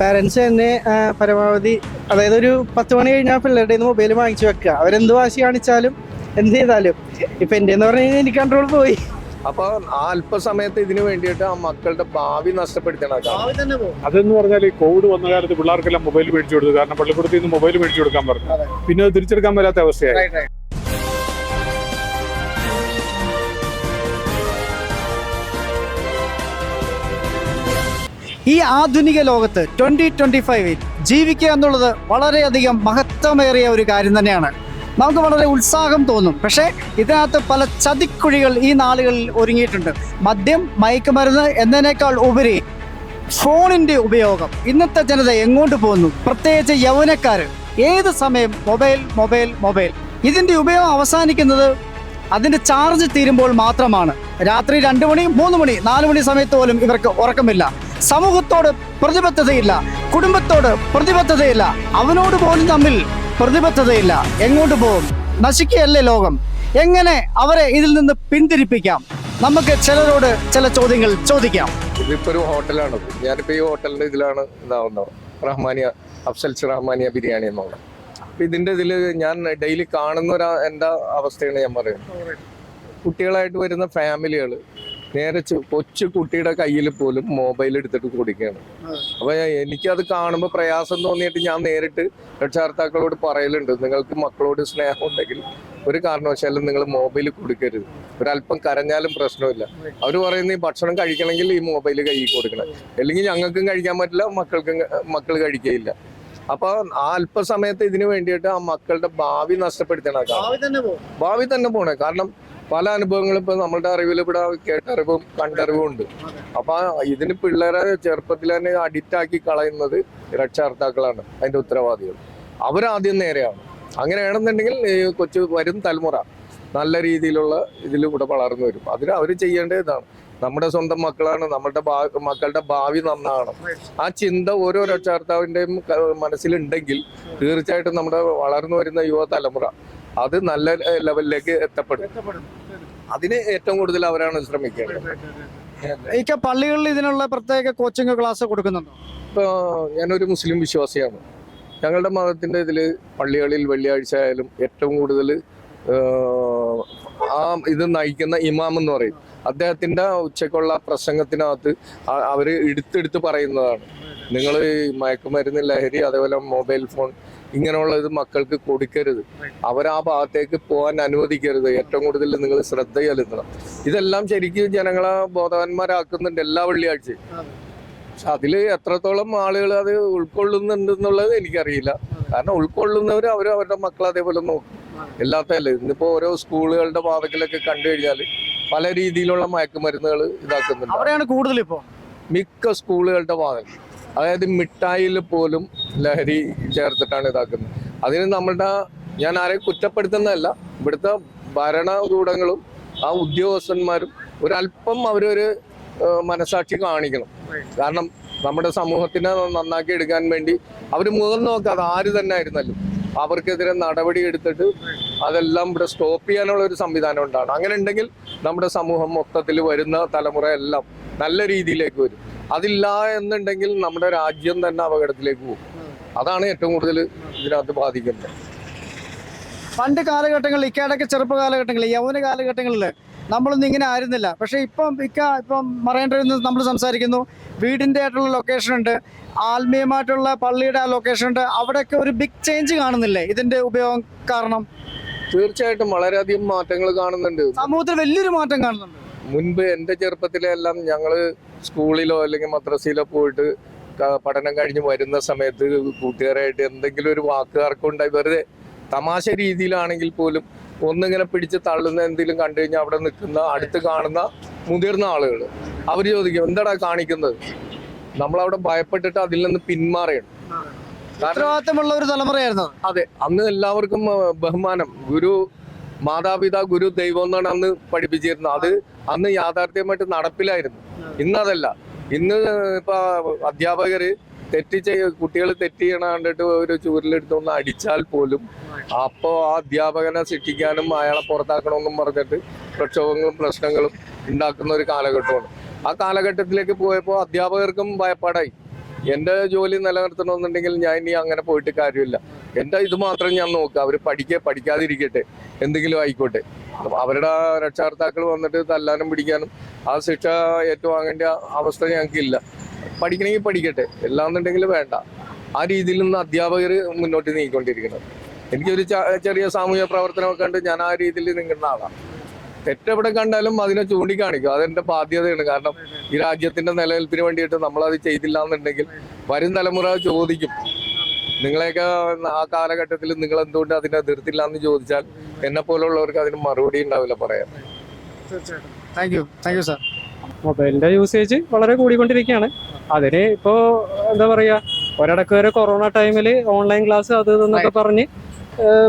Parents തന്നെ പരമാവധി അതായത് ഒരു പത്ത് മണി കഴിഞ്ഞാൽ പിള്ളേരുടെ നിന്ന് മൊബൈൽ വാങ്ങിച്ചു വെക്കുക. അവരെന്ത് വാശി കാണിച്ചാലും എന്ത് ചെയ്താലും ഇപ്പൊ എന്റെ എന്ന് പറഞ്ഞു കഴിഞ്ഞാൽ എനിക്ക് കൺട്രോൾ പോയി. അപ്പൊ ആ അല്പസമയത്ത് ഇതിനു വേണ്ടിയിട്ട് ആ മക്കളുടെ ഭാവി നഷ്ടപ്പെടുത്തണം അതെന്ന് പറഞ്ഞാൽ ഈ കോവിഡ് വന്ന കാലത്ത് പിള്ളേർക്കെല്ലാം മൊബൈൽ മേടിച്ചു കൊടുത്തു. കാരണം പള്ളിക്കൂടത്തിൽ നിന്ന് മൊബൈൽ മേടിച്ചു കൊടുക്കാൻ പറഞ്ഞു. പിന്നെ അത് തിരിച്ചെടുക്കാൻ പറ്റാത്ത അവസ്ഥയായി. ഈ ആധുനിക ലോകത്ത് ട്വന്റി ട്വന്റി ഫൈവിൽ ജീവിക്കുക എന്നുള്ളത് വളരെയധികം മഹത്വമേറിയ ഒരു കാര്യം തന്നെയാണ്. നമുക്ക് വളരെ ഉത്സാഹം തോന്നും. പക്ഷേ ഇതിനകത്ത് പല ചതിക്കുഴികൾ ഈ നാളുകളിൽ ഒരുങ്ങിയിട്ടുണ്ട്. മദ്യം മയക്കുമരുന്ന് എന്നതിനേക്കാൾ ഉപരി ഫോണിന്റെ ഉപയോഗം ഇന്നത്തെ ജനത എങ്ങോട്ട് പോകുന്നു? പ്രത്യേകിച്ച് യൗവനക്കാർ ഏത് സമയം മൊബൈൽ മൊബൈൽ മൊബൈൽ. ഇതിന്റെ ഉപയോഗം അവസാനിക്കുന്നത് അതിന്റെ ചാർജ് തീരുമ്പോൾ മാത്രമാണ്. രാത്രി രണ്ട് മണി മൂന്ന് മണി നാല് മണി സമയത്ത് പോലും ഇവർക്ക് ഉറക്കമില്ല. സമൂഹത്തോട് പ്രതിബദ്ധതയില്ല. കുടുംബത്തോട് പ്രതിബദ്ധതയില്ല. അവനോട് പോലും തമ്മിൽ പ്രതിബദ്ധതയില്ല. എങ്ങോട്ട് പോകും? നശിക്കുകയല്ലേ ലോകം? എങ്ങനെ അവരെ ഇതിൽ നിന്ന് പിന്തിരിപ്പിക്കാം? നമുക്ക് ചിലരോട് ചില ചോദ്യങ്ങൾ ചോദിക്കാം. ഇതിപ്പോ ഒരു ഹോട്ടലാണ് ഞാനിപ്പോ ഈ ഹോട്ടലിന്റെ ഇതിലാണ് ഇതാവുന്നത്. റഹ്മാനിയ അഫ്സൽസ് റഹ്മാനിയ ബിരിയാണി എന്നുള്ളത് ഇതിന്റെ ഇതിൽ ഞാൻ ഡെയിലി കാണുന്ന ഒരു എന്റെ അവസ്ഥയാണ് ഞാൻ പറയുന്നത്. കുട്ടികളായിട്ട് വരുന്ന ഫാമിലികൾ നേരെ കൊച്ചു കുട്ടിയുടെ കയ്യിൽ പോലും മൊബൈൽ എടുത്തിട്ട് കൊടുക്കുകയാണ് അപ്പൊ എനിക്കത് കാണുമ്പോൾ പ്രയാസം തോന്നിയിട്ട് ഞാൻ നേരിട്ട് രക്ഷാകർത്താക്കളോട് പറയലുണ്ട്. നിങ്ങൾക്ക് മക്കളോട് സ്നേഹം ഉണ്ടെങ്കിൽ ഒരു കാരണവശാലും നിങ്ങൾ മൊബൈൽ കൊടുക്കരുത്. ഒരല്പം കരഞ്ഞാലും പ്രശ്നമില്ല. അവർ പറയുന്ന ഈ ഭക്ഷണം കഴിക്കണമെങ്കിൽ ഈ മൊബൈൽ കയ്യിൽ കൊടുക്കണം. അല്ലെങ്കിൽ ഞങ്ങൾക്കും കഴിക്കാൻ പറ്റില്ല മക്കൾക്കും മക്കൾ കഴിക്കുകയില്ല അപ്പൊ ആ അല്പസമയത്ത് ഇതിനു വേണ്ടിയിട്ട് ആ മക്കളുടെ ഭാവി നഷ്ടപ്പെടുത്തണം ഭാവി തന്നെ പോണേ. കാരണം പല അനുഭവങ്ങളും ഇപ്പൊ നമ്മളുടെ അറിവിൽ ഇവിടെ കേട്ടറിവും കണ്ടറിവും ഉണ്ട്. അപ്പൊ ഇതിന് പിള്ളേരെ ചെറുപ്പത്തിൽ തന്നെ അഡിക്റ്റ് ആക്കി കളയുന്നത് രക്ഷാകർത്താക്കളാണ്. അതിന്റെ ഉത്തരവാദികൾ. അവരാദ്യം നേരെയാണ്. അങ്ങനെയാണെന്നുണ്ടെങ്കിൽ കൊച്ചു വരും തലമുറ നല്ല രീതിയിലുള്ള ഇതിലൂടെ വളർന്നു വരും. അതിന് അവർ ചെയ്യേണ്ട ഇതാണ്. നമ്മുടെ സ്വന്തം മക്കളാണ് നമ്മുടെ മക്കളുടെ ഭാവി നന്നാണ് ആ ചിന്ത ഓരോ രക്ഷാകർത്താവിന്റെയും മനസ്സിലുണ്ടെങ്കിൽ തീർച്ചയായിട്ടും നമ്മുടെ വളർന്നു വരുന്ന യുവതലമുറ അത് നല്ല ലെവലിലേക്ക് എത്തപ്പെടും. അതിന് ഏറ്റവും കൂടുതൽ അവരാണ് ശ്രമിക്കേണ്ടത്. എനിക്ക് പള്ളികളിൽ ഇതിനുള്ള പ്രത്യേക കോച്ചിങ് ക്ലാസ് കൊടുക്കുന്നുണ്ടോ? ഇപ്പോൾ ഞാനൊരു മുസ്ലിം വിശ്വാസിയാണ്. ഞങ്ങളുടെ മതത്തിന്റെ ഇതിൽ പള്ളികളിൽ വെള്ളിയാഴ്ച ആയാലും ഏറ്റവും കൂടുതൽ ആ ഇത് നയിക്കുന്ന ഇമാം എന്ന് പറയും. അദ്ദേഹത്തിന്റെ ഉച്ചക്കുള്ള പ്രസംഗത്തിനകത്ത് അവർ എടുത്തെടുത്ത് പറയുന്നതാണ്. നിങ്ങൾ മയക്കുമരുന്ന് ലഹരി അതേപോലെ മൊബൈൽ ഫോൺ ഇങ്ങനെയുള്ള ഇത് മക്കൾക്ക് കൊടുക്കരുത്. അവർ ആ ഭാഗത്തേക്ക് പോകാൻ അനുവദിക്കരുത്. ഏറ്റവും കൂടുതൽ നിങ്ങൾ ശ്രദ്ധ ചെലുത്തണം. ഇതെല്ലാം ശരിക്കും ജനങ്ങളെ ബോധവാന്മാരാക്കുന്നുണ്ട് എല്ലാ വെള്ളിയാഴ്ചയും പക്ഷെ അതിൽ എത്രത്തോളം ആളുകൾ അത് ഉൾക്കൊള്ളുന്നുണ്ടെന്നുള്ളത് എനിക്കറിയില്ല. കാരണം ഉൾക്കൊള്ളുന്നവർ അവർ അവരുടെ മക്കളെ അതേപോലെ നോക്കും. എല്ലാത്തല്ലേ ഇന്നിപ്പോ ഓരോ സ്കൂളുകളുടെ ഭാഗത്തിലൊക്കെ കണ്ടു കഴിഞ്ഞാൽ പല രീതിയിലുള്ള മയക്കുമരുന്നുകൾ ഇതാക്കുന്നുണ്ട്. അവിടെയാണ് കൂടുതൽ ഇപ്പോൾ മിക്ക സ്കൂളുകളുടെ ഭാഗം അതായത് മിഠായിൽ പോലും ലഹരി ചേർത്തിട്ടാണ് ഇതാക്കുന്നത്. അതിന് നമ്മളുടെ ഞാൻ ആരെയും കുറ്റപ്പെടുത്തുന്നതല്ല ഇവിടുത്തെ ഭരണകൂടങ്ങളും ആ ഉദ്യോഗസ്ഥന്മാരും ഒരല്പം അവരൊരു മനസാക്ഷി കാണിക്കണം. കാരണം നമ്മുടെ സമൂഹത്തിനെ നന്നാക്കി എടുക്കാൻ വേണ്ടി അവർ മുഖം നോക്കാതെ ആര് തന്നെ ആയിരുന്നല്ലോ അവർക്കെതിരെ നടപടി എടുത്തിട്ട് അതെല്ലാം ഇവിടെ സ്റ്റോപ്പ് ചെയ്യാനുള്ള ഒരു സംവിധാനം ഉണ്ടാണ് അങ്ങനെ ഉണ്ടെങ്കിൽ നമ്മുടെ സമൂഹം മൊത്തത്തിൽ വരുന്ന തലമുറ എല്ലാം നല്ല രീതിയിലേക്ക് വരും. അതില്ല എന്നുണ്ടെങ്കിൽ നമ്മുടെ രാജ്യം തന്നെ അപകടത്തിലേക്ക് പോകും. അതാണ് ഏറ്റവും കൂടുതൽ ഇതിനകത്ത് ബാധിക്കുന്നത്. പണ്ട് കാലഘട്ടങ്ങളിൽ ഇക്കാടൊക്കെ ചെറുപ്പ കാലഘട്ടങ്ങളിൽ യൗവന കാലഘട്ടങ്ങളിൽ നമ്മളൊന്നും ഇങ്ങനെ ആയിരുന്നില്ല. പക്ഷേ ഇപ്പം ഇക്ക ഇപ്പം മറൈൻഡ്രൈവിൽ നിന്ന് നമ്മൾ സംസാരിക്കുന്നു. വീടിന്റെ ആയിട്ടുള്ള ലൊക്കേഷൻ ഉണ്ട്. ആത്മീയമായിട്ടുള്ള പള്ളിയുടെ ആ ലൊക്കേഷൻ ഉണ്ട്. അവിടെയൊക്കെ ഒരു ബിഗ് ചേഞ്ച് കാണുന്നില്ലേ ഇതിന്റെ ഉപയോഗം കാരണം? തീർച്ചയായിട്ടും വളരെയധികം മാറ്റങ്ങൾ കാണുന്നുണ്ട്. സമൂഹത്തിൽ വലിയൊരു മാറ്റം കാണുന്നുണ്ട്. മുൻപ് എന്റെ ചെറുപ്പത്തിലെല്ലാം ഞങ്ങൾ സ്കൂളിലോ അല്ലെങ്കിൽ മദ്രസയിലോ പോയിട്ട് പഠനം കഴിഞ്ഞ് വരുന്ന സമയത്ത് കൂട്ടുകാരായിട്ട് എന്തെങ്കിലും ഒരു വാക്കുകാർക്കുണ്ടായി. വെറുതെ തമാശ രീതിയിലാണെങ്കിൽ പോലും ഒന്നിങ്ങനെ പിടിച്ച് തള്ളുന്ന എന്തെങ്കിലും കണ്ടു കഴിഞ്ഞാൽ അവിടെ നിൽക്കുന്ന അടുത്ത് കാണുന്ന മുതിർന്ന ആളുകൾ അവർ ചോദിക്കും എന്താടാ കാണിക്കുന്നത്? നമ്മളവിടെ ഭയപ്പെട്ടിട്ട് അതിൽ നിന്ന് പിന്മാറിയാണ് കാരണം ഉത്തരവാദിത്തമുള്ള ഒരു തലമുറയായിരുന്നു. അതെ അന്ന് എല്ലാവർക്കും ബഹുമാനം. ഗുരു മാതാപിതാ ഗുരു ദൈവം എന്നാണ് അന്ന് പഠിപ്പിച്ചിരുന്നത്. അത് അന്ന് യാഥാർത്ഥ്യമായിട്ട് നടപ്പിലായിരുന്നു. ഇന്നതല്ല ഇന്ന് ഇപ്പൊ അധ്യാപകര് തെറ്റ് ചെയ്യ കുട്ടികൾ തെറ്റ് ചെയ്യണ കണ്ടിട്ട് ഒരു ചൂരിലെടുത്തൊന്ന് അടിച്ചാൽ പോലും അപ്പോൾ ആ അധ്യാപകനെ ശിക്ഷിക്കാനും അയാളെ പുറത്താക്കണമെന്നും പറഞ്ഞിട്ട് പ്രക്ഷോഭങ്ങളും പ്രശ്നങ്ങളും ഉണ്ടാക്കുന്ന ഒരു കാലഘട്ടമാണ്. ആ കാലഘട്ടത്തിലേക്ക് പോയപ്പോൾ അധ്യാപകർക്കും ഭയപ്പാടായി. എന്റെ ജോലി നിലനിർത്തണമെന്നുണ്ടെങ്കിൽ ഞാൻ ഇനി അങ്ങനെ പോയിട്ട് കാര്യമില്ല. എന്റെ ഇത് മാത്രം ഞാൻ നോക്കുക. അവർ പഠിക്കുക പഠിക്കാതിരിക്കട്ടെ. എന്തെങ്കിലും ആയിക്കോട്ടെ. അവരുടെ രക്ഷകർത്താക്കൾ വന്നിട്ട് തല്ലാനും പിടിക്കാനും ആ ശിക്ഷ ഏറ്റുവാങ്ങേണ്ട അവസ്ഥ ഞങ്ങൾക്കില്ല. പഠിക്കണമെങ്കിൽ പഠിക്കട്ടെ. എല്ലാന്നുണ്ടെങ്കിൽ വേണ്ട. ആ രീതിയിൽ നിന്ന് അധ്യാപകർ മുന്നോട്ട് നീങ്ങിക്കൊണ്ടിരിക്കുന്നത് എനിക്കൊരു ചെറിയ സാമൂഹ്യ പ്രവർത്തനമൊക്കെ ഉണ്ട്. ഞാൻ ആ രീതിയിൽ നിൽക്കുന്ന ആളാണ് തെറ്റെവിടെ കണ്ടാലും അതിനെ ചൂണ്ടിക്കാണിക്കും. അതെന്റെ ബാധ്യതയാണ്. കാരണം ഈ രാജ്യത്തിന്റെ നിലനിൽപ്പിന് വേണ്ടിയിട്ട് നമ്മൾ അത് ചെയ്തില്ല എന്നുണ്ടെങ്കിൽ വരും തലമുറ ചോദിക്കും. നിങ്ങളെയൊക്കെ ആ കാലഘട്ടത്തിൽ നിങ്ങൾ എന്തുകൊണ്ട് അതിനെ എതിർത്തില്ല എന്ന് ചോദിച്ചാൽ എന്നെ പോലുള്ളവർക്ക് അതിന് മറുപടി ഉണ്ടാവില്ല പറയാൻ. Thank you thank you sir മൊബൈലിന്റെ യൂസേജ് വളരെ കൂടിക്കൊണ്ടിരിക്കുകയാണ്. അതിന് ഇപ്പോ എന്താ പറയാ ഒരിടക്ക് വരെ കൊറോണ ടൈമിൽ ഓൺലൈൻ ക്ലാസ് അത് ഇതെന്നൊക്കെ പറഞ്ഞ്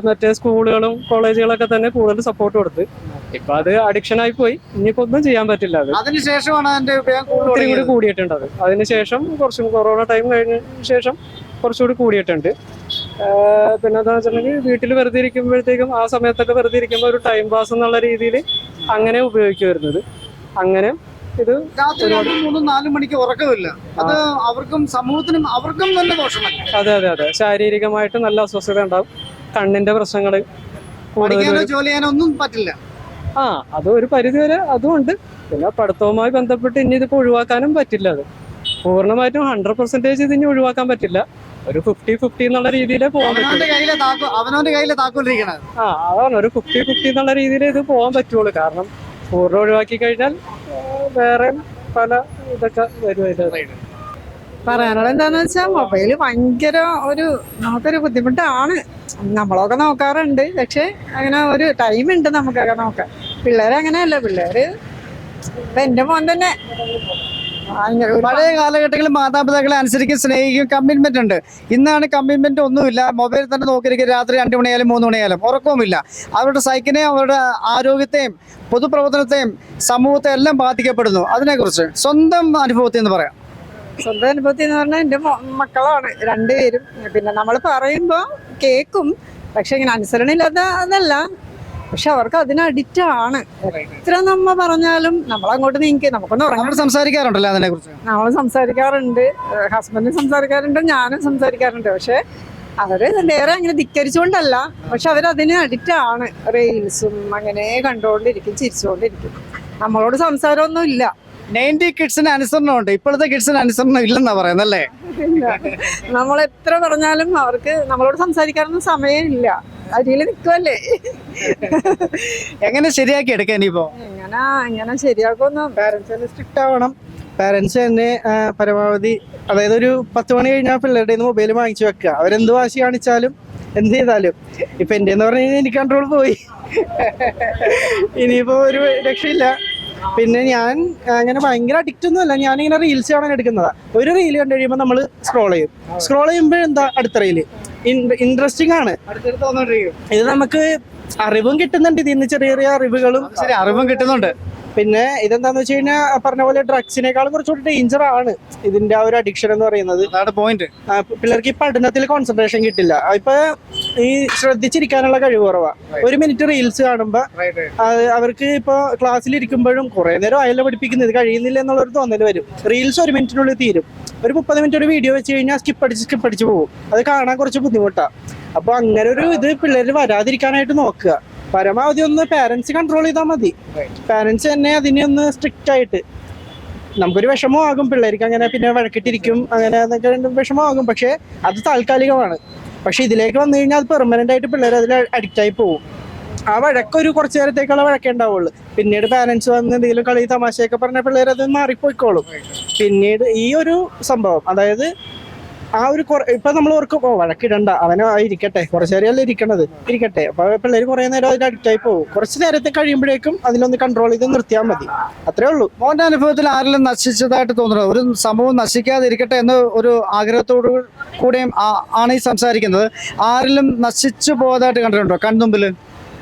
മറ്റേ സ്കൂളുകളും കോളേജുകളൊക്കെ തന്നെ കൂടുതൽ സപ്പോർട്ട് കൊടുത്ത്. ഇപ്പൊ അത് അഡിക്ഷൻ ആയി പോയി. ഇനിയിപ്പോ ഒന്നും ചെയ്യാൻ പറ്റില്ല അത്. അതിനുശേഷമാണ് അതിന്റെ ഉപയോഗം ഒത്തിരി കൂടി കൂടിയിട്ടുണ്ട് അത്. അതിനുശേഷം കുറച്ചും കൊറോണ ടൈം കഴിഞ്ഞ ശേഷം കുറച്ചുകൂടി കൂടിയിട്ടുണ്ട്. പിന്നെ എന്താ വെച്ചിട്ടുണ്ടെങ്കിൽ വീട്ടിൽ വെറുതെ ഇരിക്കുമ്പോഴത്തേക്കും ആ സമയത്തൊക്കെ വെറുതെ ഇരിക്കുമ്പോൾ ഒരു ടൈം പാസ് എന്നുള്ള രീതിയിൽ അങ്ങനെ ഉപയോഗിക്കുമായിരുന്നത് അങ്ങനെ ഇത് രാത്രി രണ്ടും മൂന്നും നാലും മണിക്ക് ഉറക്കമില്ല. അത് അവർക്കും സമൂഹത്തിനും അവർക്കും നല്ല ദോഷമല്ല അതെ അതെ അതെ. ശാരീരികമായിട്ട് നല്ല അസ്വസ്ഥത ഉണ്ടാവും. കണ്ണിന്റെ പ്രശ്നങ്ങൾ പഠിക്കാനോ ജോലി ചെയ്യാനോ ഒന്നും പറ്റില്ല. ആ അത് ഒരു പരിധി വരെ അതുമുണ്ട് പിന്നെ പഠിത്തവുമായി ബന്ധപ്പെട്ട് ഇനി ഇതിപ്പോ ഒഴിവാക്കാനും പറ്റില്ല അത്. പൂർണമായിട്ടും ഹൺഡ്രഡ് പെർസെന്റേജ് ഇതിനി ഒഴിവാക്കാൻ പറ്റില്ല. ഒരു ഫിഫ്റ്റി ഫിഫ്റ്റി എന്നുള്ള രീതിയിലേ പോകാൻ അവനവന്റെ കയ്യിലെ താക്കോ അവനവന്റെ കയ്യിലെ താക്കോലിരിക്കണത്. ആ അതാണ്. ഒരു ഫിഫ്റ്റി ഫിഫ്റ്റി എന്നുള്ള രീതിയിലേ ഇത് പോകാൻ പറ്റുള്ളൂ. കാരണം പൂർണം ഒഴിവാക്കി കഴിഞ്ഞാൽ വേറെ പല ഇതൊക്കെ വരും പറയാനുള്ള എന്താന്ന് വെച്ചാൽ മൊബൈൽ ഭയങ്കര ഒരു നമുക്കൊരു ബുദ്ധിമുട്ടാണ്. നമ്മളൊക്കെ നോക്കാറുണ്ട് പക്ഷെ അങ്ങനെ ഒരു ടൈം ഉണ്ട് നമുക്കൊക്കെ നോക്കാൻ. പിള്ളേരെ അങ്ങനെയല്ല പിള്ളേര് ഇപ്പൊ എന്റെ മോൻ തന്നെ പഴയ കാലഘട്ടങ്ങളിൽ മാതാപിതാക്കളെ അനുസരിക്കും സ്നേഹിക്കും കമ്മിറ്റ്മെന്റ് ഉണ്ട്. ഇന്നാണ് കമ്മിറ്റ്മെന്റ് ഒന്നുമില്ല. മൊബൈൽ തന്നെ നോക്കിയിരിക്കും. രാത്രി രണ്ട് മണിയായാലും മൂന്ന് മണിയായാലും. ഉറക്കവുമില്ല. അവരുടെ സൈക്കിനെയും അവരുടെ ആരോഗ്യത്തെയും പൊതുപ്രവർത്തനത്തെയും സമൂഹത്തെ എല്ലാം ബാധിക്കപ്പെടുന്നു. അതിനെക്കുറിച്ച് സ്വന്തം അനുഭവത്തിൽ എന്ന് പറയാം. സ്വന്തം അനുഭവത്തിൽ എന്ന് പറഞ്ഞാൽ എന്റെ മോ- മക്കളാണ്. രണ്ടുപേരും. പിന്നെ നമ്മൾ പറയുമ്പോൾ കേക്കും. പക്ഷെ ഇങ്ങനെ അനുസരണയില്ലാത്ത അതല്ല. പക്ഷെ അവർക്ക് അതിന് അഡിക്റ്റ് ആണ്. എത്ര നമ്മ പറഞ്ഞാലും നമ്മളങ്ങോട്ട് നീക്കി നമുക്കൊന്ന് ഉറങ്ങാൻ സംസാരിക്കാറുണ്ടല്ലോ അതിനെ കുറിച്ച്? നമ്മൾ സംസാരിക്കാറുണ്ട്. ഹസ്ബൻഡും സംസാരിക്കാറുണ്ട് ഞാനും സംസാരിക്കാറുണ്ട്. പക്ഷെ അവർ നേരെ അങ്ങനെ ധിക്കരിച്ചുകൊണ്ടല്ല. പക്ഷെ അവരതിന് അഡിക്റ്റ് ആണ്. റീൽസും അങ്ങനെ കണ്ടുകൊണ്ടിരിക്കും ചിരിച്ചുകൊണ്ടിരിക്കും. നമ്മളോട് സംസാരമൊന്നും ഇല്ല നയന്റി കിഡ്സിന് അനുസരണമുണ്ട്. ഇപ്പോഴത്തെ കിഡ്സിന് അനുസരണം ഇല്ലെന്നാ പറയുന്നല്ലേ നമ്മൾ എത്ര പറഞ്ഞാലും അവർക്ക് നമ്മളോട് സംസാരിക്കാനൊന്നും സമയമില്ല. അരിയിൽ നിൽക്കുമല്ലേ എങ്ങനെ ശരിയാക്കി എടുക്കാൻ ഇപ്പോ എങ്ങനെ എങ്ങനെ ശരിയാക്കുമെന്ന് പാരന്റ്സ് തന്നെ സ്ട്രിക്റ്റ് ആവണം. പാരന്റ്സ് തന്നെ പരമാവധി അതായത് ഒരു പത്ത് മണി കഴിഞ്ഞാൽ പിള്ളേരുടെ നിന്ന് മൊബൈൽ വാങ്ങിച്ചു വെക്കുക. അവരെന്ത് വാശി കാണിച്ചാലും എന്ത് ചെയ്താലും. ഇപ്പൊ എന്റെ എന്ന് പറഞ്ഞു കഴിഞ്ഞാൽ എനിക്ക് കൺട്രോൾ പോയി. ഇനിയിപ്പോ ഒരു രക്ഷയില്ല. പിന്നെ ഞാൻ അങ്ങനെ ഭയങ്കര അഡിക്റ്റ് ഒന്നും അല്ല. ഞാനിങ്ങനെ റീൽസ് കാണാൻ എടുക്കുന്നതാ. ഒരു റീൽ കണ്ടു കഴിയുമ്പോൾ നമ്മൾ സ്ക്രോൾ ചെയ്യും. സ്ക്രോൾ ചെയ്യുമ്പോൾ എന്താ അടുത്ത റീൽ ഇൻട്രസ്റ്റിംഗ് ആണ്. ഇത് നമുക്ക് അറിവും കിട്ടുന്നുണ്ട്. ഇതിന്ന് ചെറിയ ചെറിയ അറിവുകളും. അറിവും കിട്ടുന്നുണ്ട്. പിന്നെ ഇതെന്താന്ന് വെച്ച് കഴിഞ്ഞാൽ പറഞ്ഞ പോലെ ഡ്രഗ്സിനേക്കാളും കുറച്ചുകൂടി ഡേഞ്ചർ ആണ് ഇതിന്റെ ആ ഒരു അഡിക്ഷൻ എന്ന് പറയുന്നത്. പോയിന്റ് പിള്ളേർക്ക് ഈ പഠനത്തിൽ കോൺസെൻട്രേഷൻ കിട്ടില്ല. ഇപ്പൊ ഈ ശ്രദ്ധിച്ചിരിക്കാനുള്ള കഴിവ് കുറവാ. ഒരു മിനിറ്റ് റീൽസ് കാണുമ്പോ അവർക്ക് ഇപ്പൊ ക്ലാസ്സിൽ ഇരിക്കുമ്പോഴും കുറെ നേരം അയല പഠിപ്പിക്കുന്നത് കഴിയുന്നില്ല എന്നുള്ളൊരു തോന്നൽ വരും. റീൽസ് ഒരു മിനിറ്റിനുള്ളിൽ തീരും. ഒരു മുപ്പത് മിനിറ്റ് ഒരു വീഡിയോ വെച്ച് കഴിഞ്ഞാൽ സ്കിപ്പ് അടിച്ച് സ്കിപ്പ് അടിച്ച് പോകും. അത് കാണാൻ കുറച്ച് ബുദ്ധിമുട്ടാ. അപ്പൊ അങ്ങനെ ഒരു ഇത് പിള്ളേർ വരാതിരിക്കാനായിട്ട് നോക്കുക. പരമാവധി ഒന്ന് പാരന്റ്സ് കൺട്രോൾ ചെയ്താൽ മതി. പാരന്റ്സ് തന്നെ അതിനെ ഒന്ന് സ്ട്രിക്റ്റ് ആയിട്ട്. നമുക്കൊരു വിഷമമാകും പിള്ളേർക്ക് അങ്ങനെ പിന്നെ വഴക്കിട്ടിരിക്കും അങ്ങനെ വിഷമമാകും. പക്ഷെ അത് താൽക്കാലികമാണ്. പക്ഷെ ഇതിലേക്ക് വന്നു കഴിഞ്ഞാൽ അത് പെർമനന്റ് ആയിട്ട് പിള്ളേർ അതിൽ അഡിക്റ്റ് ആയി പോകും. ആ വഴക്കൊരു കുറച്ചു നേരത്തേക്കുള്ള വഴക്കേ ഉണ്ടാവുള്ളൂ. പിന്നീട് പാരന്റ്സ് വന്ന് എന്തെങ്കിലും കളി തമാശയൊക്കെ പറഞ്ഞ പിള്ളേർ അത് മാറിപ്പോയിക്കോളും. പിന്നീട് ഈ ഒരു സംഭവം അതായത് ആ ഒരു ഇപ്പൊ നമ്മൾ ഓർക്കും ഓ വഴക്കിടണ്ട. അവനെ ഇരിക്കട്ടെ. കുറച്ചു നേരമല്ലേ ഇരിക്കണത്. ഇരിക്കട്ടെ. അപ്പൊ പിള്ളേർ കുറെ നേരം അതിന് അഡിക്റ്റ് ആയി പോകും. കുറച്ച് നേരത്തെ കഴിയുമ്പോഴേക്കും അതിലൊന്ന് കൺട്രോൾ ചെയ്ത് നിർത്തിയാൽ മതി. അത്രേ ഉള്ളൂ. മോന്റെ അനുഭവത്തിൽ ആരെങ്കിലും നശിച്ചതായിട്ട് തോന്നുന്നത് ഒരു സമൂഹം നശിക്കാതിരിക്കട്ടെ എന്ന് ഒരു ആഗ്രഹത്തോടു കൂടെയും ആണ് ഈ സംസാരിക്കുന്നത്. ആരെല്ലാം നശിച്ചു പോയതായിട്ട് കണ്ടിട്ടുണ്ടോ? കൺമുമ്പിൽ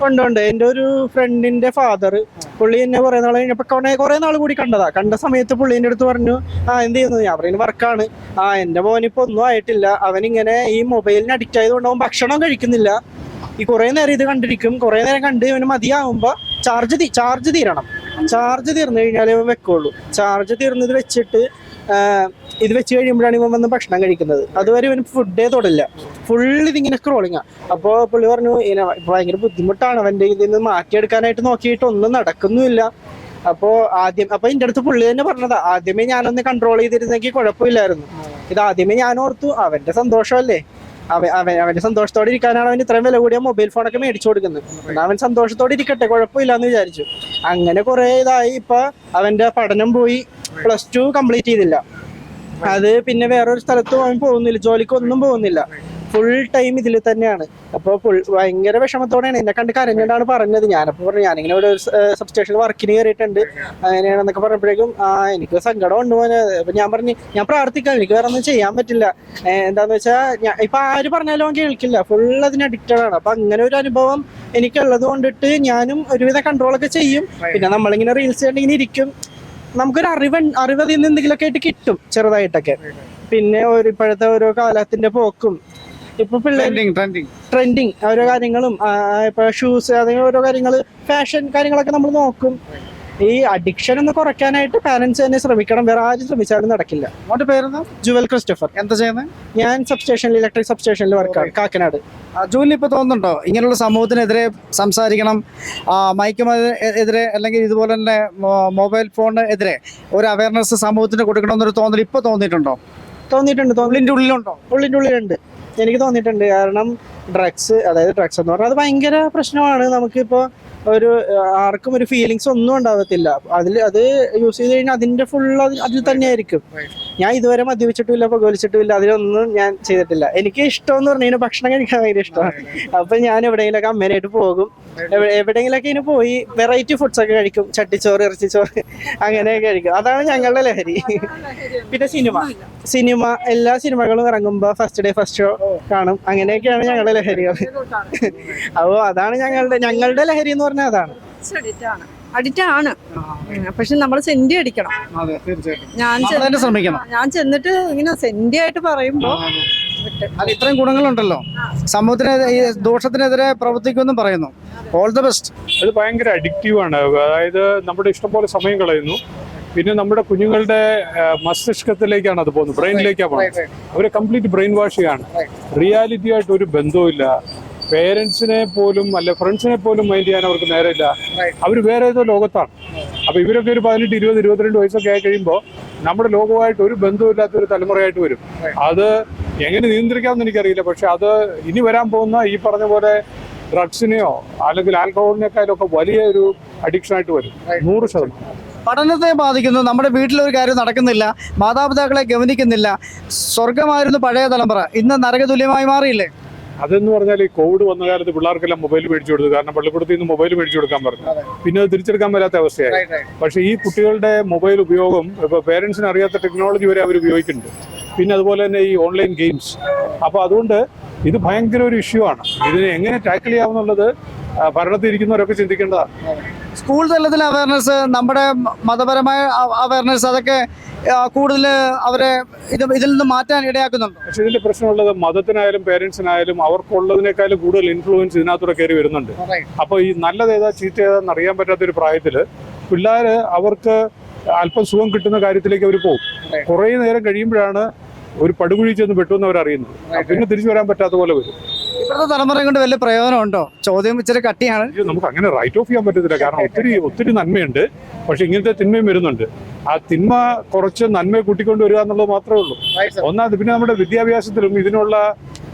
ഉണ്ട് ഉണ്ട്. എന്റെ ഒരു ഫ്രണ്ടിന്റെ ഫാദർ പുള്ളി എന്നെ കുറെ നാൾ കഴിഞ്ഞപ്പോ കുറെ നാൾ കൂടി കണ്ടതാ. കണ്ട സമയത്ത് പുള്ളീന്റെ അടുത്ത് പറഞ്ഞു ആ എന്ത് ചെയ്യുന്നു? ഞാൻ പറയുന്നത് വർക്കാണ്. ആ എന്റെ മോനിപ്പോ ഒന്നും ആയിട്ടില്ല. അവൻ ഇങ്ങനെ ഈ മൊബൈലിന് അഡിക്റ്റ് ആയതുകൊണ്ട് അവൻ ഭക്ഷണം കഴിക്കുന്നില്ല. ഈ കുറെ നേരം ഇത് കണ്ടിരിക്കും. കുറെ നേരം കണ്ട് ഇവന് മതിയാവുമ്പോ ചാർജ് ചാർജ് തീരണം. ചാർജ് തീർന്നു കഴിഞ്ഞാലേ ഇവൻ വെക്കുള്ളൂ. ചാർജ് തീർന്നത് വെച്ചിട്ട് ഇത് വെച്ച് കഴിയുമ്പോഴാണ് ഇവൻ വന്ന് ഭക്ഷണം കഴിക്കുന്നത്. അതുവരെ ഇവന് ഫുഡേ തൊടില്ല. ഫുൾ ഇതിങ്ങനെ സ്ക്രോളിങ്ങാ അപ്പോൾ പുള്ളി പറഞ്ഞു ഭയങ്കര ബുദ്ധിമുട്ടാണ് അവന്റെ ഇതിൽ നിന്ന് മാറ്റിയെടുക്കാനായിട്ട് നോക്കിയിട്ട് ഒന്നും നടക്കുന്നുമില്ല. അപ്പോ ആദ്യം അപ്പൊ എന്റെ അടുത്ത് പുള്ളി തന്നെ പറഞ്ഞതാ ആദ്യമേ ഞാനൊന്ന് കൺട്രോൾ ചെയ്തിരുന്നെങ്കിൽ കുഴപ്പമില്ലായിരുന്നു. ഇത് ആദ്യമേ ഞാൻ ഓർത്തു അവന്റെ സന്തോഷമല്ലേ? അവ അവൻ അവന്റെ സന്തോഷത്തോടെ ഇരിക്കാനാണ് അവൻ ഇത്രയും വില കൂടിയ മൊബൈൽ ഫോണൊക്കെ മേടിച്ചു കൊടുക്കുന്നത്. അവൻ സന്തോഷത്തോടെ ഇരിക്കട്ടെ കുഴപ്പമില്ല എന്ന് വിചാരിച്ചു. അങ്ങനെ കുറെ ഇതായി. ഇപ്പൊ അവന്റെ പഠനം പോയി പ്ലസ് ടു കംപ്ലീറ്റ് ചെയ്തില്ല. അത് പിന്നെ വേറൊരു സ്ഥലത്തും അവൻ പോകുന്നില്ല. ജോലിക്കൊന്നും പോകുന്നില്ല. ഫുൾ ടൈം ഇതിൽ തന്നെയാണ്. അപ്പോൾ ഭയങ്കര വിഷമത്തോടെയാണ്. എന്നെ കണ്ട് കരഞ്ഞിട്ടാണ് പറഞ്ഞത്. ഞാനപ്പോൾ പറഞ്ഞു ഞാനിങ്ങനെ ഒരു സബ്സ്റ്റേഷനിൽ വർക്കിന് കയറിയിട്ടുണ്ട് അങ്ങനെയാണെന്നൊക്കെ പറഞ്ഞപ്പോഴേക്കും ആ എനിക്ക് സങ്കടം ഉണ്ട് മോനെ. അപ്പൊ ഞാൻ പറഞ്ഞു ഞാൻ പ്രാർത്ഥിക്കാം. എനിക്ക് വേറെ ഒന്നും ചെയ്യാൻ പറ്റില്ല. എന്താന്ന് വെച്ചാൽ ഇപ്പൊ ആര് പറഞ്ഞാലും അവൻ കേൾക്കില്ല. ഫുൾ അതിന് അഡിക്റ്റഡ് ആണ്. അപ്പൊ അങ്ങനെ ഒരു അനുഭവം എനിക്കുള്ളത് കൊണ്ടിട്ട് ഞാനും ഒരുവിധ കൺട്രോളൊക്കെ ചെയ്യും. പിന്നെ നമ്മളിങ്ങനെ റീൽസ് കണ്ടിങ്ങനെ ഇരിക്കും. നമുക്കൊരു അറിവ് അറിവതിൽ നിന്ന് എന്തെങ്കിലുമൊക്കെ ആയിട്ട് കിട്ടും ചെറുതായിട്ടൊക്കെ. പിന്നെ ഒരു ഇപ്പോഴത്തെ ഓരോ കാലത്തിന്റെ പോക്കും. ഇപ്പൊ ട്രെൻഡിങ് ഓരോ കാര്യങ്ങളും ഇപ്പൊ ഷൂസ് അതെ ഓരോ കാര്യങ്ങൾ ഫാഷൻ കാര്യങ്ങളൊക്കെ നമ്മൾ നോക്കും. ഈ അഡിക്ഷൻ ഒന്ന് കുറയ്ക്കാനായിട്ട് പാരന്റ്സ് തന്നെ ശ്രമിക്കണം. വേറെ ആരും ശ്രമിച്ചാലും നടക്കില്ല. അവന്റെ പേരെന്താ? Jewel Christopher. എന്താ ചെയ്യുന്നത് ഞാൻ സബ് സ്റ്റേഷനിൽ ഇലക്ട്രിക് സബ് സ്റ്റേഷനിൽ വർക്കാണ് കാക്കനാട് ജൂലി ഇപ്പൊ തോന്നുന്നുണ്ടോ? ഇങ്ങനെയുള്ള സമൂഹത്തിനെതിരെ സംസാരിക്കണം. എതിരെ അല്ലെങ്കിൽ ഇതുപോലെ തന്നെ മൊബൈൽ ഫോണിന് എതിരെ ഒരു അവയർനെസ് സമൂഹത്തിന് കൊടുക്കണമെന്നൊരു തോന്നൽ ഇപ്പൊ തോന്നിയിട്ടുണ്ടോ? തോന്നിയിട്ടുണ്ട് തോന്നി ഉള്ളിന്റെ ഉള്ളിലുണ്ടോ? ഉള്ളിന്റെ ഉള്ളിലുണ്ട്. എനിക്ക് തോന്നിയിട്ടുണ്ട്. കാരണം ഡ്രഗ്സ് അതായത് ഡ്രഗ്സ് എന്ന് പറഞ്ഞാൽ അത് ഭയങ്കര പ്രശ്നമാണ്. നമുക്കിപ്പോൾ ഒരു ആർക്കും ഒരു ഫീലിങ്സ് ഒന്നും ഉണ്ടാവത്തില്ല. അതിൽ അത് യൂസ് ചെയ്ത് കഴിഞ്ഞാൽ അതിന്റെ ഫുൾ അതിൽ തന്നെയായിരിക്കും. ഞാൻ ഇതുവരെ മദ്യപിച്ചിട്ടില്ല പുകവലിച്ചിട്ടില്ല അതിനൊന്നും ഞാൻ ചെയ്തിട്ടില്ല. എനിക്ക് ഇഷ്ടം എന്ന് പറഞ്ഞു കഴിഞ്ഞാൽ ഭക്ഷണം കഴിക്കാൻ ഭയങ്കര ഇഷ്ടമാണ്. അപ്പൊ ഞാൻ എവിടെയെങ്കിലൊക്കെ അമ്മേനായിട്ട് പോകും. എവിടെ- എവിടെയെങ്കിലൊക്കെ ഇങ്ങനെ പോയി വെറൈറ്റി ഫുഡ്സ് ഒക്കെ കഴിക്കും. ചട്ടിച്ചോറ് ഇറച്ചിച്ചോറ് അങ്ങനെയൊക്കെ കഴിക്കും. അതാണ് ഞങ്ങളുടെ ലഹരി. പിന്നെ സിനിമ. സിനിമ എല്ലാ സിനിമകളും ഇറങ്ങുമ്പോൾ ഫസ്റ്റ് ഡേ ഫസ്റ്റ് ഷോ കാണും. അങ്ങനെയൊക്കെയാണ് ഞങ്ങളുടെ ലഹരികൾ അപ്പോൾ അതാണ് ഞങ്ങളുടെ ഞങ്ങളുടെ ലഹരി എന്ന് പറഞ്ഞാൽ അതാണ്. അഡിക്റ്റ് ആണ് പക്ഷെ നമ്മൾ സെന്റി അടിക്കണം. ഞാൻ ശ്രമിക്കണം. ഞാൻ ചെന്നിട്ട് ഇങ്ങനെ സെന്റി ആയിട്ട് പറയുമ്പോ അത്. ഇത്രയും ഗുണങ്ങളുണ്ടല്ലോ. സമൂഹത്തിന് ഈ ദോഷത്തിനെതിരെ പ്രവർത്തിക്കുമെന്നും പറയുന്നു. ഓൾ ദ ബെസ്റ്റ് അത് ഭയങ്കര അഡിക്റ്റീവ് ആണ്. അതായത് നമ്മുടെ ഇഷ്ടം പോലെ സമയം കളയുന്നു. പിന്നെ നമ്മുടെ കുഞ്ഞുങ്ങളുടെ മസ്തിഷ്കത്തിലേക്കാണ് അത് പോകുന്നത്. ബ്രെയിനിലേക്കാണ് പോകുന്നത്. അവരെ കംപ്ലീറ്റ് ബ്രെയിൻ വാഷ് ആണ് റിയാലിറ്റി ആയിട്ട് ഒരു ബന്ധവുമില്ല. പേരൻസിനെ പോലും അല്ല ഫ്രണ്ട്സിനെ പോലും മൈൻഡ് ചെയ്യാൻ അവർക്ക് നേരമില്ല. അവർ വേറെ ഏതോ ലോകത്താണ്. അപ്പൊ ഇവരൊക്കെ ഒരു പതിനെട്ട് ഇരുപത് ഇരുപത്തിരണ്ട് വയസ്സൊക്കെ ആയി കഴിയുമ്പോൾ നമ്മുടെ ലോകവുമായിട്ട് ഒരു ബന്ധവുമില്ലാത്ത ഒരു തലമുറയായിട്ട് വരും. അത് എങ്ങനെ നിയന്ത്രിക്കാമെന്ന് എനിക്കറിയില്ല. പക്ഷെ അത് ഇനി വരാൻ പോകുന്ന ഈ പറഞ്ഞ പോലെ ഡ്രഗ്സിനെയോ അല്ലെങ്കിൽ ആൽക്കഹോളിനേക്കാളും ഒക്കെ വലിയ ഒരു അഡിക്ഷൻ ആയിട്ട് വരും. നൂറ് ശതമാനം. പഠനത്തെ ബാധിക്കുന്നു. നമ്മുടെ വീട്ടിലൊരു കാര്യം നടക്കുന്നില്ല. മാതാപിതാക്കളെ ഗവനിക്കുന്നില്ല. സ്വർഗമായിരുന്നു പഴയ തലമുറ. ഇന്ന് നരകതുല്യമായി മാറിയില്ലേ? അതെന്ന് പറഞ്ഞാൽ ഈ കോവിഡ് വന്ന കാലത്ത് പിള്ളേർക്കെല്ലാം മൊബൈൽ മേടിച്ചു കൊടുത്തു. കാരണം പള്ളിക്കൂടത്തിൽ നിന്ന് മൊബൈൽ മേടിച്ചു കൊടുക്കാൻ പറഞ്ഞു. പിന്നെ അത് തിരിച്ചെടുക്കാൻ പറ്റാത്ത അവസ്ഥയായി. പക്ഷെ ഈ കുട്ടികളുടെ മൊബൈൽ ഉപയോഗം ഇപ്പൊ പേരൻസിന് അറിയാത്ത ടെക്നോളജി വരെ അവർ ഉപയോഗിക്കുന്നുണ്ട്. പിന്നെ അതുപോലെ തന്നെ ഈ ഓൺലൈൻ ഗെയിംസ് അപ്പോൾ അതുകൊണ്ട് ഇത് ഭയങ്കര ഒരു ഇഷ്യൂ ആണ്. ഇതിനെ എങ്ങനെ ടാക്കിൾ ചെയ്യാമെന്നുള്ളത് ആ, ഭരണത്തിൽ ഇരിക്കുന്നവരൊക്കെ ചിന്തിക്കേണ്ടതാണ് സ്കൂൾ തലത്തിൽ അവയർനെസ് നമ്മുടെ മതപരമായ അവയർനെസ് അതൊക്കെ കൂടുതൽ അവരെ ഇത് ഇതിൽ നിന്ന് മാറ്റാൻ ഇടയാക്കുന്നുണ്ട്. പക്ഷെ ഇതിന്റെ പ്രശ്നമുള്ളത് മതത്തിനായാലും പേരൻസിനായാലും അവർക്കുള്ളതിനേക്കാളും കൂടുതൽ ഇൻഫ്ലുവൻസ് ഇതിനകത്തൂടെ കയറി വരുന്നുണ്ട്. അപ്പോൾ ഈ നല്ലത് ഏതാ ചീത്ത ഏതാന്ന് അറിയാൻ പറ്റാത്ത ഒരു പ്രായത്തിൽ പിള്ളേർ അവർക്ക് അല്പം സുഖം കിട്ടുന്ന കാര്യത്തിലേക്ക് അവർ പോകും. കുറേ നേരം കഴിയുമ്പോഴാണ് ഒരു പടുകുഴി ചെന്ന് പെട്ടുവെന്ന് അവർ അറിയുന്നത് പിന്നെ തിരിച്ചു വരാൻ പറ്റാത്ത പോലെ വരും. ഇപ്പോഴത്തെ തലമുറ കൊണ്ട് വലിയ പ്രയോജനമുണ്ടോ? ചോദ്യം ഇച്ചിരി കട്ടിയാണ്. നമുക്ക് അങ്ങനെ റൈറ്റ് ഓഫ് ചെയ്യാൻ പറ്റത്തില്ല. കാരണം ഒത്തിരി ഒത്തിരി നന്മയുണ്ട്. പക്ഷെ ഇങ്ങനത്തെ തിന്മയും വരുന്നുണ്ട്. ആ തിന്മ കുറച്ച് നന്മയെ കൂട്ടിക്കൊണ്ട് വരിക എന്നുള്ളത് മാത്രമേ ഉള്ളൂ. ഒന്നാമത് പിന്നെ നമ്മുടെ വിദ്യാഭ്യാസത്തിലും ഇതിനുള്ള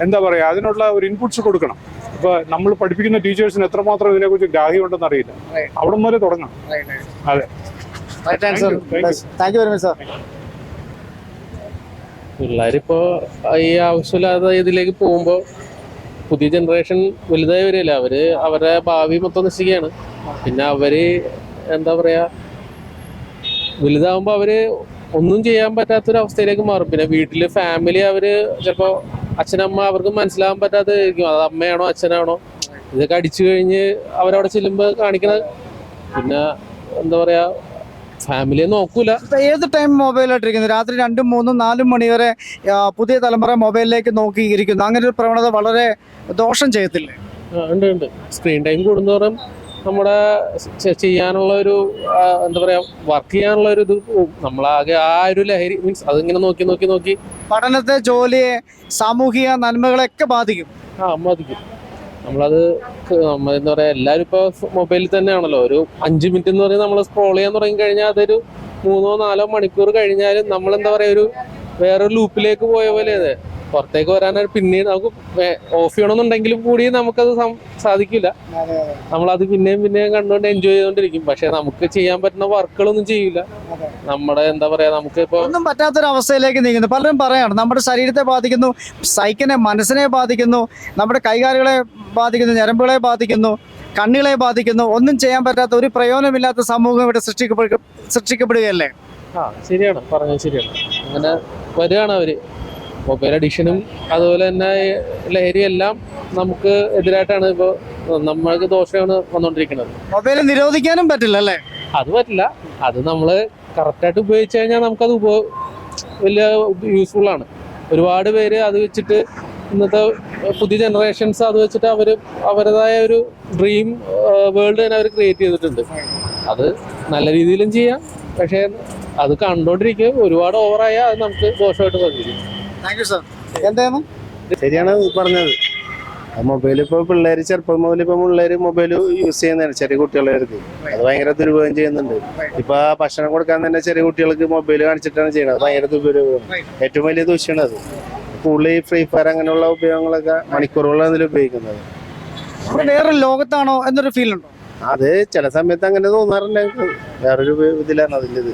എന്താ പറയാ അതിനുള്ള ഒരു ഇൻപുട്സ് കൊടുക്കണം. ഇപ്പൊ നമ്മൾ പഠിപ്പിക്കുന്ന ടീച്ചേഴ്സിന് എത്രമാത്രം ഇതിനെക്കുറിച്ച് ഗ്രാഹ്യമുണ്ടെന്ന് അറിയില്ല. അവിടെ മുതലേ തുടങ്ങാം അതെ. Thank you very much sir പിള്ളേരിപ്പോ ഈ ആവശ്യമില്ലാത്ത ഇതിലേക്ക് പോകുമ്പോ പുതിയ ജനറേഷൻ വലുതായി വരില്ല അവർ അവരുടെ ഭാവി മൊത്തം നശിക്കുകയാണ്. പിന്നെ അവർ എന്താ പറയാ വലുതാവുമ്പോ അവർ ഒന്നും ചെയ്യാൻ പറ്റാത്തൊരു അവസ്ഥയിലേക്ക് മാറും. പിന്നെ വീട്ടിൽ ഫാമിലി അവർ ചിലപ്പോ അച്ഛനമ്മ അവർക്ക് മനസ്സിലാവാൻ പറ്റാത്തതായിരിക്കും. അത് അമ്മയാണോ അച്ഛനാണോ? ഇതൊക്കെ അടിച്ചു കഴിഞ്ഞ് അവരവിടെ ചെല്ലുമ്പോ കാണിക്കണ പിന്നെ എന്താ പറയാ ഫാമിലിയെ നോക്കൂല. ഇപ്പൊ ഏത് ടൈം മൊബൈലായിട്ടിരിക്കുന്നത് രാത്രി രണ്ടും മൂന്നും നാലും മണി വരെ ആ, പുതിയ തലമുറ മൊബൈലിലേക്ക് നോക്കിയിരിക്കുന്നു. അങ്ങനെ ഒരു പ്രവണത വളരെ ദോഷം ചെയ്യത്തില്ലേ? ആ, ഉണ്ട് ഉണ്ട്. സ്ക്രീൻ ടൈം കൂടുന്നതോറും നമ്മുടെ ചെ- ചെയ്യാനുള്ള ഒരു ആ, എന്താ പറയാ വർക്ക് ചെയ്യാനുള്ള ഒരു ഇത് പോവും. നമ്മളാകെ ആ ഒരു ലഹരി മീൻസ് അതിങ്ങനെ നോക്കി നോക്കി നോക്കി പഠനത്തെ ജോലിയെ സാമൂഹിക നന്മകളെയൊക്കെ ബാധിക്കും. ആ മതിക്കും നമ്മളത് എന്താ പറയാ എല്ലാവരും ഇപ്പൊ മൊബൈലിൽ തന്നെയാണല്ലോ. ഒരു അഞ്ച് മിനിറ്റ് എന്ന് പറയുന്നത് നമ്മൾ സ്ക്രോൾ ചെയ്യാൻ തുടങ്ങി കഴിഞ്ഞാൽ അതൊരു മൂന്നോ നാലോ മണിക്കൂർ കഴിഞ്ഞാലും നമ്മൾ എന്താ പറയാ ഒരു വേറൊരു ലൂപ്പിലേക്ക് പോയ പോലെ അത് പുറത്തേക്ക് വരാനായിട്ട് പിന്നീട് നമുക്ക് ഓഫ് ചെയ്യണമെന്നുണ്ടെങ്കിലും കൂടി നമുക്കത് സാധിക്കില്ല. നമ്മളത് പിന്നെയും പിന്നെയും കണ്ടുകൊണ്ട് എൻജോയ് ചെയ്തുകൊണ്ടിരിക്കും. പക്ഷെ നമുക്ക് ചെയ്യാൻ പറ്റുന്ന വർക്കുകളൊന്നും ചെയ്യില്ല. നമ്മുടെ എന്താ പറയാ നമുക്ക് ഇപ്പൊ ഒന്നും പറ്റാത്തൊരവസ്ഥയിലേക്ക് നീങ്ങുന്നു. പലരും പറയാണ് നമ്മുടെ ശരീരത്തെ ബാധിക്കുന്നു സൈക്കിനെ മനസ്സിനെ ബാധിക്കുന്നു നമ്മുടെ കൈകാലുകളെ ബാധിക്കുന്നു ഞരമ്പുകളെ ബാധിക്കുന്നു കണ്ണുകളെ ബാധിക്കുന്നു ഒന്നും ചെയ്യാൻ പറ്റാത്ത ഒരു പ്രയോജനമില്ലാത്ത സമൂഹം ഇവിടെ സൃഷ്ടിക്കപ്പെടുക സൃഷ്ടിക്കപ്പെടുകയല്ലേ? ആ ശരിയാണ്. പറഞ്ഞത് ശരിയാണ്. അങ്ങനെ വരികയാണ് അവർ. മൊബൈൽ അഡിക്ഷനും അതുപോലെ തന്നെ ലഹരി എല്ലാം നമുക്ക് എതിരായിട്ടാണ് ഇപ്പോൾ നമ്മൾക്ക് ദോഷമാണ് വന്നുകൊണ്ടിരിക്കുന്നത് മൊബൈൽ നിരോധിക്കാനും പറ്റില്ല അല്ലേ? അത് പറ്റില്ല. അത് നമ്മൾ കറക്റ്റായിട്ട് ഉപയോഗിച്ച് കഴിഞ്ഞാൽ നമുക്കത് ഉപ വലിയ യൂസ്ഫുൾ ആണ്. ഒരുപാട് പേര് അത് വെച്ചിട്ട് ഇന്നത്തെ പുതിയ ജനറേഷൻസ് അത് വെച്ചിട്ട് അവർ അവരുടേതായ ഒരു ഡ്രീം വേൾഡ് തന്നെ അവർ ക്രിയേറ്റ് ചെയ്തിട്ടുണ്ട്. അത് നല്ല രീതിയിലും ചെയ്യാം. പക്ഷേ അത് കണ്ടോണ്ടിരിക്കുക. ഒരുപാട് ഓവറായാൽ അത് നമുക്ക് ദോഷമായിട്ട് ബാധിക്കും. താങ്ക് യു സാർ എന്താണ്? ശരിയാണ് പറഞ്ഞത്. മൊബൈൽ ഇപ്പോൾ പിള്ളേർ ചെറുപ്പം മുതൽ ഇപ്പോൾ പിള്ളേർ മൊബൈൽ യൂസ് ചെയ്യുന്നതാണ് ചെറിയ കുട്ടികളുടെ അത് ഭയങ്കര ദുരുപയോഗം ചെയ്യുന്നുണ്ട്. ഇപ്പൊ ഭക്ഷണം കൊടുക്കാൻ തന്നെ ചെറിയ കുട്ടികൾക്ക് മൊബൈൽ കാണിച്ചിട്ടാണ് ചെയ്യുന്നത്. ഭയങ്കര ദുരുപയോഗം ഏറ്റവും വലിയ ദൂഷ്യമാണ് അത്. കൂടുതൽ ഈ ഫ്രീ ഫയർ അങ്ങനെയുള്ള ഉപയോഗങ്ങളൊക്കെ മണിക്കൂറുകളാണ് അതിൽ ഉപയോഗിക്കുന്നത്. വേറെ ലോകത്താണോ എന്നൊരു ഫീൽ ഉണ്ടോ? അത് ചില സമയത്ത് അങ്ങനെ തോന്നാറുണ്ട് വേറൊരു ഇതിലാണ് അതിന്റെ ഇത്